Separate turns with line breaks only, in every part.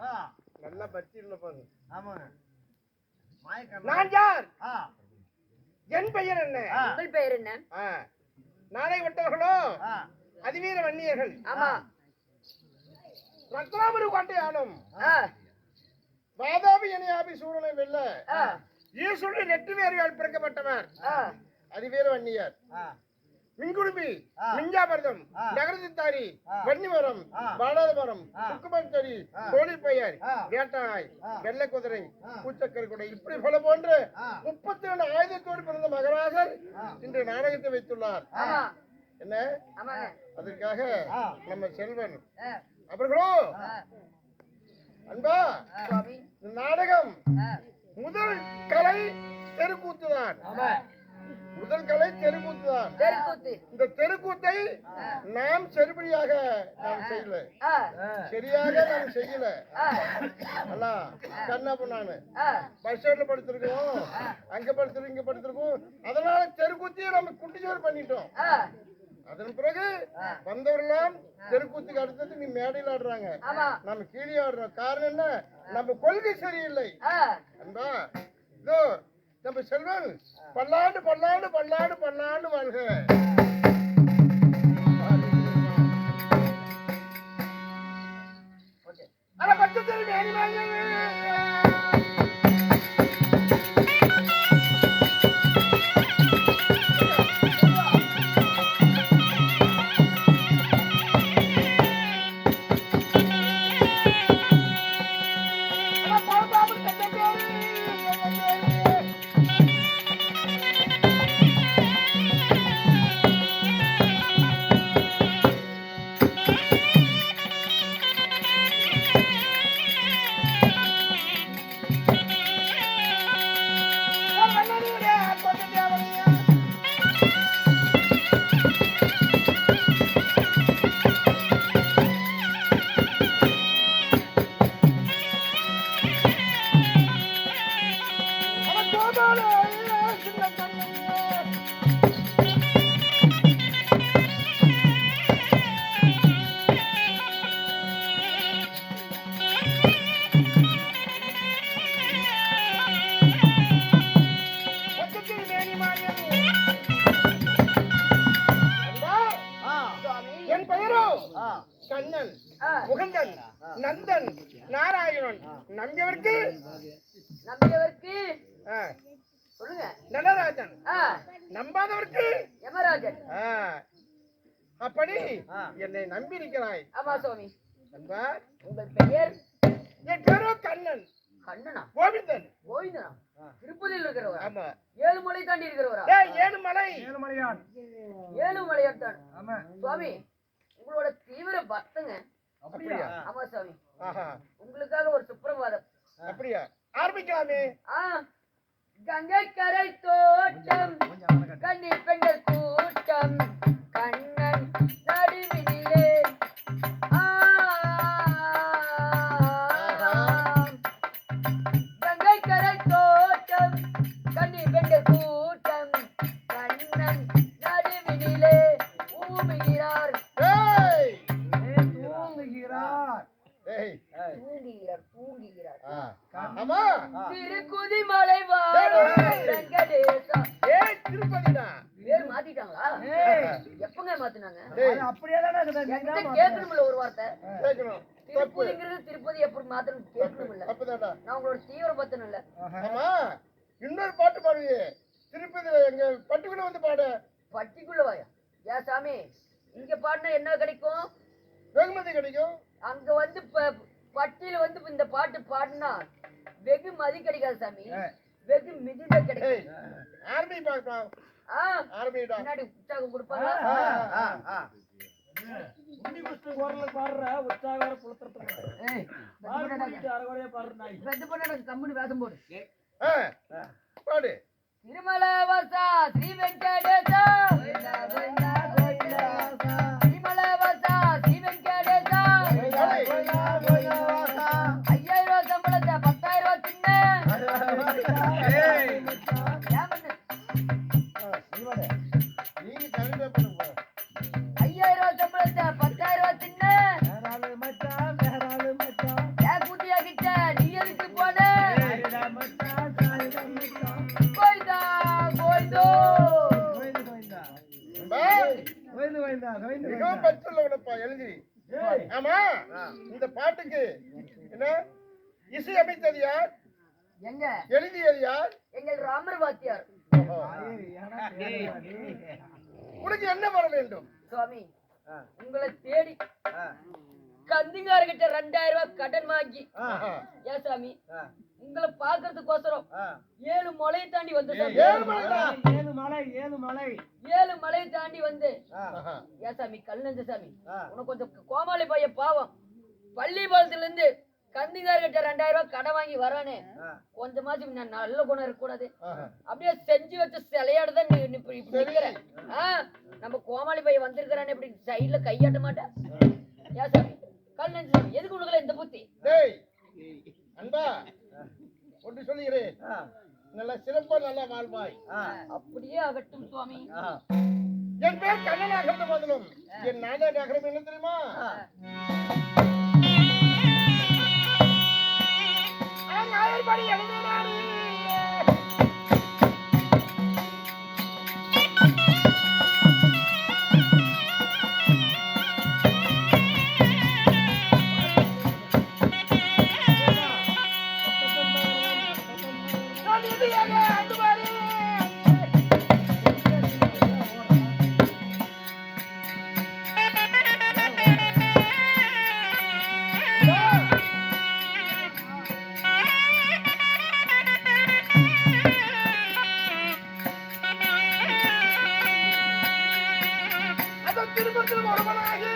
ஆ,
நல்லா பச்சி இல்ல பாருங்க.
ஆமாங்க.
நான் யார்? என் பெயர் என்ன?
உங்கள் பெயர் என்ன?
நாளை விட்டவர்களோ அதிவீர வன்னியர்கள்.
ஆமா.
ரத்னாபுரி கோட்டை ஆளும்.
ஆ,
வாதாபி இணையாபி சூழலை வெல்ல ஈஸ்வரன் நெட்டு வேறுகள் பிறக்கப்பட்டவர். அதிவீர வன்னியர்.
ஆ,
மின்குடுமி
ஆ.
நகரசித்தாரி. வன்னிமரம். பாலாதமரம்
ஆ.
கோழிப்பெயர். வேட்டாய். வெள்ளை குதிரை. பூச்சக்கரை குடை இப்படி பல போன்று. முப்பத்தி ரெண்டு ஆயுதத்தோடு பிறந்த மகராசர். இன்று நாடகத்தை வைத்துள்ளார் என்ன அதற்காக. நம்ம செல்வன் அவர்களோ அன்பா நாடகம் முதல் கலை தெருக்கூத்துதான். முதல் கலை
தெருக்கூத்து.
இந்த தெருக்கூத்தை நாம் செருபடியாக நாம் செய்யல. சரியாக நாம் செய்யல. அல்ல நானு.
ஆ,
பஸ் ஸ்டாண்ட்ல படுத்திருக்கோம். அங்க படுத்திருக்கோம் இங்க படுத்திருக்கோம். அதனால தெருக்கூத்தியை நம்ம குட்டிச்சோறு பண்ணிட்டோம். அதன் பிறகு வந்தவரெல்லாம் தெருக்கூத்துக்கு அடுத்தது நீ மேடையில் ஆடுறாங்க. நம்ம கீழே ஆடுறோம். காரணம் என்ன? நம்ம கொள்கை சரியில்லை. அன்பா இதோ நம்ம செல்வன் பல்லாண்டு பல்லாண்டு பல்லாண்டு பல்லாண்டு வாழ்க. நந்தன் நாராயணன். நம்பியவருக்கு?
நம்பியவருக்கு? சொல்லுங்க.
நடராஜன். நம்பாதவருக்கு?
யமராஜன்.
அப்படி. என்னை நம்பி இருக்கிறாய்
ஆமா சுவாமி.
நண்பா
உங்கள் பெயர்?
என் பேரோ கண்ணன்.
கண்ணனா?
கோவிந்தன்.
கோவிந்தனா? திருப்பதியில் இருக்கிறவரா?
ஆமா.
ஏழு மலை தாண்டி இருக்கிறவரா?
ஏய் ஏழு மலை.
ஏழுமலையான்.
ஏழு மலையாட்டான்
ஆமா.
சுவாமி உங்களோட தீவிர பக்தங்க.
அப்படியா?
ஆமா
ஆஹா.
உங்களுக்காக ஒரு சுப்பிரபாதம்.
அப்படியா? ஆரம்பிக்கலாமே.
கங்கை கரை தோட்டம் கன்னி பெண்கள் கூட்டம் கண்ணன் நடுவினிலே. ஆ, கங்கை கரை தோட்டம் கன்னி பெண்கள் கூட்டம் கண்ணன் நடுவினிலே. ஊமுகிறார் உங்களோட தீவிர பத்தனம் இல்ல.
ஆமா. இன்னொரு பாட்டு பாடுவியே. திருப்பதியில எங்க பட்டுக்குள்ள வந்து பாடு.
பட்டிக்குள்ள வாயா. ஏன் சாமி இங்க பாடினா என்ன கிடைக்கும்?
வெகுமதி கிடைக்கும்.
அங்க வந்து ப- பட்டியில வந்து இந்த பாட்டு பாடினா வெகு மதி கிடைக்காது சாமி. வெகு மிகுந்த
ஏய்
கிடைக்கும்
ஆர்மி பார்க்கலாம்
ஆ.
ஆர்மிடா.
முன்னாடி உற்சாகம் கொடுப்பாங்க.
குஸ்து குரல்ல பாடுற உற்சாகர புலத்துறதுக்கு அரைகுறையா பாடுற நாய்
பெத்த பண்ண மிகவும்
பற்றுள்ளவனப்பா எழுதி. ஆமா
இந்த
பாட்டுக்கு. என்ன? இசை அமைத்தது யார்?
எங்க?
எழுதியது யார்?
எங்கள் ராமர் வாத்தியார்.
உனக்கு என்ன வர வேண்டும்?
சுவாமி உங்களை தேடி கந்திங்காரகிட்ட ரெண்டாயிரம் ரூபாய் கடன் வாங்கி. ஏன் சாமி உங்களை பாக்குறதுக்கோசரம் ஏழு மலையை தாண்டி வந்து.
ஏழு
மலை ஏழு மலை
ஏழு மலையை தாண்டி வந்து. ஏன் சாமி கல் நெஞ்ச சாமி உனக்கு கொஞ்சம் கோமாளி பையன் பாவம். பள்ளிப்பாலத்துல இருந்து கந்திங்காரகிட்ட ரெண்டாயிரம் ரூபாய் கடன் வாங்கி வரானே கொஞ்சமாச்சும் நான் நல்ல குணம் இருக்கக்கூடாது.
ஆஹா.
அப்படியே செஞ்சு வச்ச சிலையாடு தான் இப்படி இப்படி நிக்கிற. ஆ நம்ம கோமாளி பையன் வந்திருக்கிறானே இப்படி சைடுல கையாட்ட மாட்டேன். ஏன் சாமி கல் நெஞ்சு சாமி எதுக்கு உனக்குல இந்த புத்தி?
டேய் அன்பா ஒன்று சொல்லுகிறேன். நல்ல சிறப்பா நல்லா வாழ்வாய்.
அப்படியே ஆகட்டும் சுவாமி.
என் பேர் கண்ணன் நகரம் பதிலும் என் நாத நகரம் என்ன தெரியுமா? ஆயிரப்படி எழுதினாரு. திருப்பத்தில் ஒருவனாகி.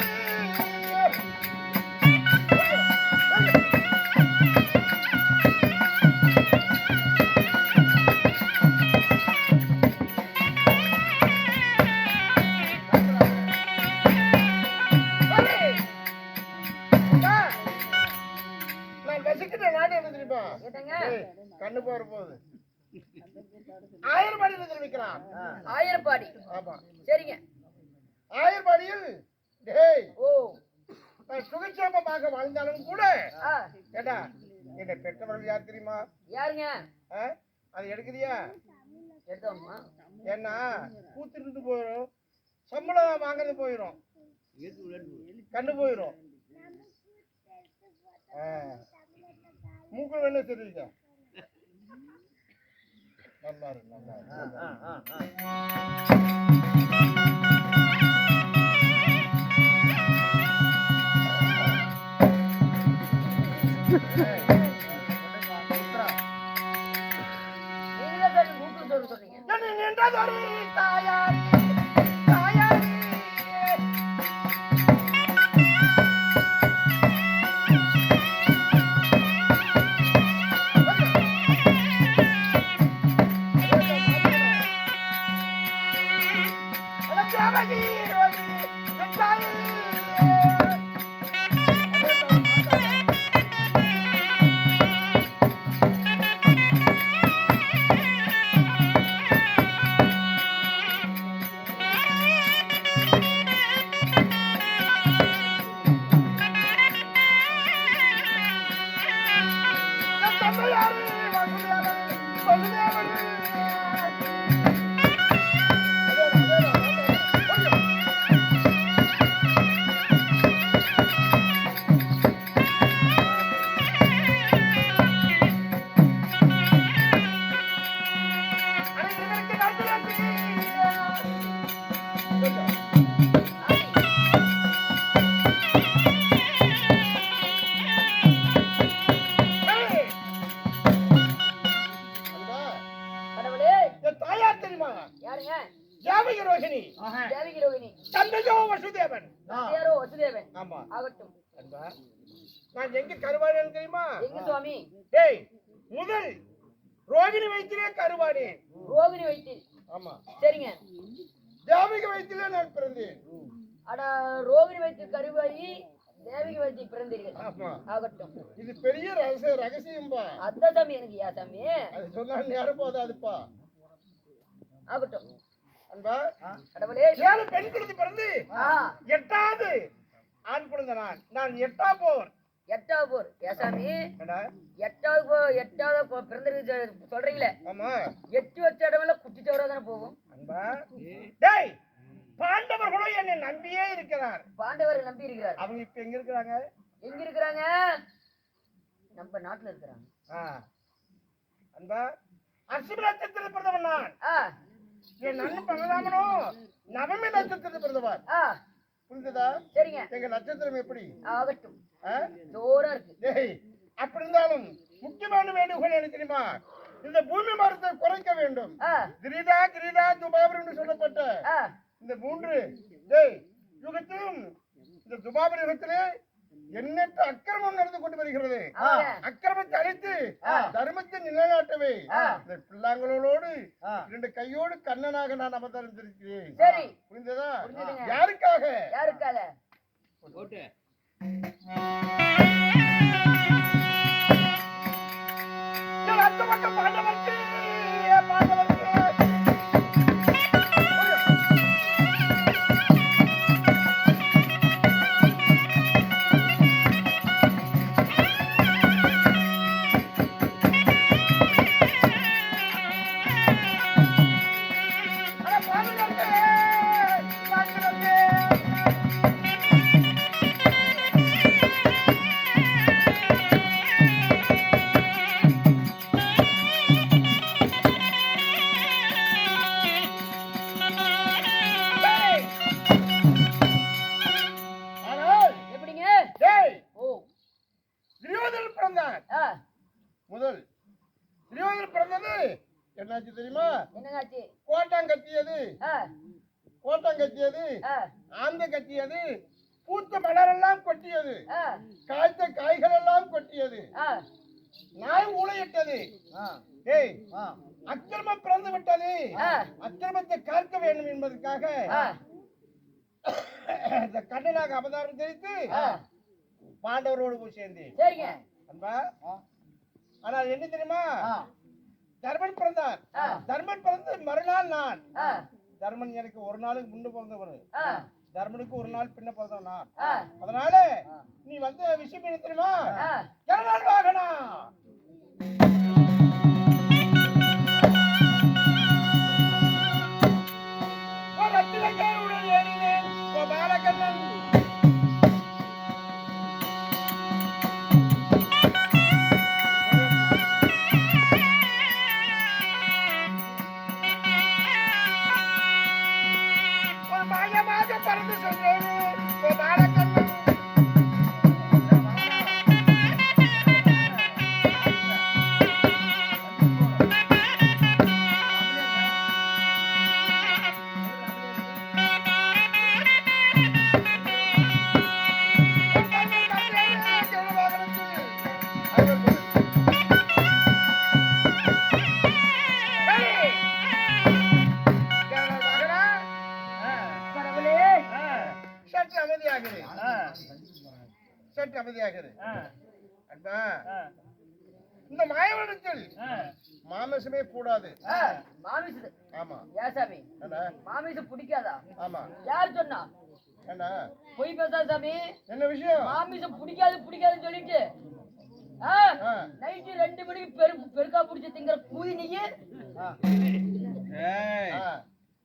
கண்ணு போற போகுது ஆயிரம் பாடியில் தெரிவிக்கிறான்
ஆயிரப்பாடி
ஆமா.
சரிங்க.
ஆயிரம் பாடியில் டேய்
ஓ.
நான் வாழ்ந்தாலும் கூட ஏடா என்னை பெற்றவர்கள் யார் தெரியுமா?
யாருங்க?
அது எடுக்குறியா?
எடுத்தோம்மா
ஏன்னா கூத்துட்டு போயிடும் சம்பளம் வாங்குறது போயிடும் கண்ணு போயிடும். மூக்கு வேணும் தெரியுங்க நல்லா இருக்கு நல்லா இருக்கு
நீங்க தான் மூக்கு
தாயாரி டேய் முதல் ரோகிணி வயிற்றிலே கருவானேன்
ரோகிணி வைத்தி
ஆமா.
சரிங்க.
ஜாமிக வயிற்றிலே நான் பிறந்தேன்.
அட ரோகிணி வைத்து கருவாயி தேவகி வைத்து பிறந்தீர்கள். ஆகட்டும்.
இது பெரிய ரகசிய ரகசியம்பா.
அந்த சாமி எனக்கு யா சாமி?
அது சொன்னா நேரம் போதாதுப்பா.
ஆகட்டும்.
அன்பா
கடவுளே.
ஏழு பெண் குழந்தை பிறந்து எட்டாவது ஆண் குழந்தை நான். நான் எட்டா போர்.
எட்டாவது போர். ஏ சாமி
ஏடா
எட்டாவது போ எட்டாவது பிறந்திருக்கு சொல்றீங்களே?
ஆமா.
எட்டு வச்ச இடமெல்லாம் குட்டிச்சவரா தானே போகும்?
அன்பா டேய் பாண்டவர்களும் என்னை நம்பியே இருக்கிறார்.
பாண்டவரை நம்பி இருக்கிறார்.
அவங்க இப்ப எங்க இருக்கிறாங்க?
எங்க இருக்கிறாங்க? நம்ம நாட்டுல இருக்கிறாங்க.
அன்பா அசுப நட்சத்திரத்தில் பிறந்தவன் நான். என் அண்ணன் பரதாமனும் நவமி நட்சத்திரத்தில் பிறந்தவன்
ஆ.
புரிந்ததா
சரிங்க.
எங்க நட்சத்திரம் எப்படி?
ஆகட்டும்.
ஆ?
ஜோரா இருக்கு.
டேய் அப்படி இருந்தாலும் முக்கியமான வேண்டுகோள் என்ன தெரியுமா? இந்த பூமி மரத்தை குறைக்க வேண்டும்.
ஆ.
கிரீடா கிரீடா துபாபர் என்று சொல்லப்பட்ட இந்த மூன்று டேய் யுகத்திலும் இந்த துபாபர் யுகத்திலே எண்ணற்ற அக்கிரமம் நடந்து கொண்டு வருகிறது. அக்கிரமத்தை அழித்து. தர்மத்தை நிலைநாட்டவே. இந்த பிள்ளாங்களோடு இரண்டு கையோடு கண்ணனாக நான் அவதரித்திருக்கிறேன்
சரி.
புரிந்ததா?
புரிஞ்சுதுங்க.
யாருக்காக?
யாருக்காக
என் கோட்டாங் கட்டியது ஆந்த கட்டியது பூத்த மலரெல்லாம் கொட்டியது காய்த்த காய்கள் எல்லாம் கொட்டியது நாய் ஊழையிட்டது அக்கிரமம் பிறந்து விட்டது. அக்கிரமத்தை காக்க வேண்டும் என்பதற்காக இந்த கண்ணனாக அவதாரம் தெரிவித்து பாண்டவரோடு போய் சேர்ந்தேன். அன்பா ஆனால் என்ன தெரியுமா? தர்மன் பிறந்தார். தர்மன் பிறந்து மறுநாள் நான். தர்மன் எனக்கு ஒரு நாளுக்கு முன்ன பிறந்தவன்
ஆ.
தர்மனுக்கு ஒரு நாள் பின்ன பிறந்தவன் நான் அதனால நீ வந்த விஷயம் என்ன தெரியுமா அமைதியாகிறது அன்பா இந்த மாயவனத்தில் மாமிசமே கூடாது.
ஆ மாமிசு
ஆமா.
ஏசாமி
ஏண்டா
மாமிசம் பிடிக்காதா?
ஆமா.
யார் சொன்னா? பொய் பேசாத சாமி.
என்ன விஷயம்?
மாமிசம் பிடிக்காது பிடிக்காதுன்னு சொல்லிட்டு. நைட்டு ரெண்டு மணிக்கு பெரு பெருக்கா பிடிச்சி திங்கிற கூதி நீங்க.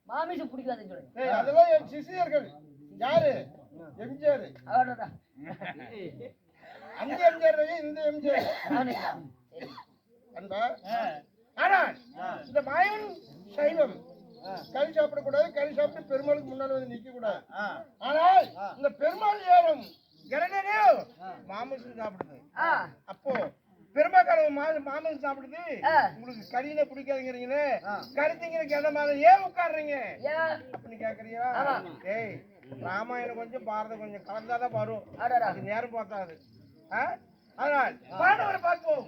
மாமிசம் பிடிக்காதுன்னு சொல்லு.
ஏய், அதெல்லாம் என் சிசியர்கள் யாரு? எம்ஜிஆர்.
அவ்வளோடா
அந்த எம்ஜிஆர் இந்த எம்ஜிஆர் அன்பா? ஆனால் இந்த மாயன் சைவம் கறி சாப்பிடக்கூடாது கறி சாப்பிட்டு பெருமாளுக்கு முன்னாடி வந்து நிக்க கூடாது ஆனால் இந்த பெருமாள் ஏறும் கரடனே மாமிசம் சாப்பிடுது. அப்போ பெருமாக்காரங்க மாமிசம் சாப்பிடுது. உங்களுக்கு கறியில பிடிக்காதுங்கிறீங்களே? கறி திங்கிறதுக்கு எந்த மாதிரி? ஏன் உட்காடுறீங்க அப்படின்னு கேக்குறியா
ஆமா.
ஏய் ராமாயணம் கொஞ்சம் பாரதம் கொஞ்சம் கலந்தாதான் வரும். அது நேரம் பார்த்தாது? ஆனால் பாண்டவரை பார்ப்போம்.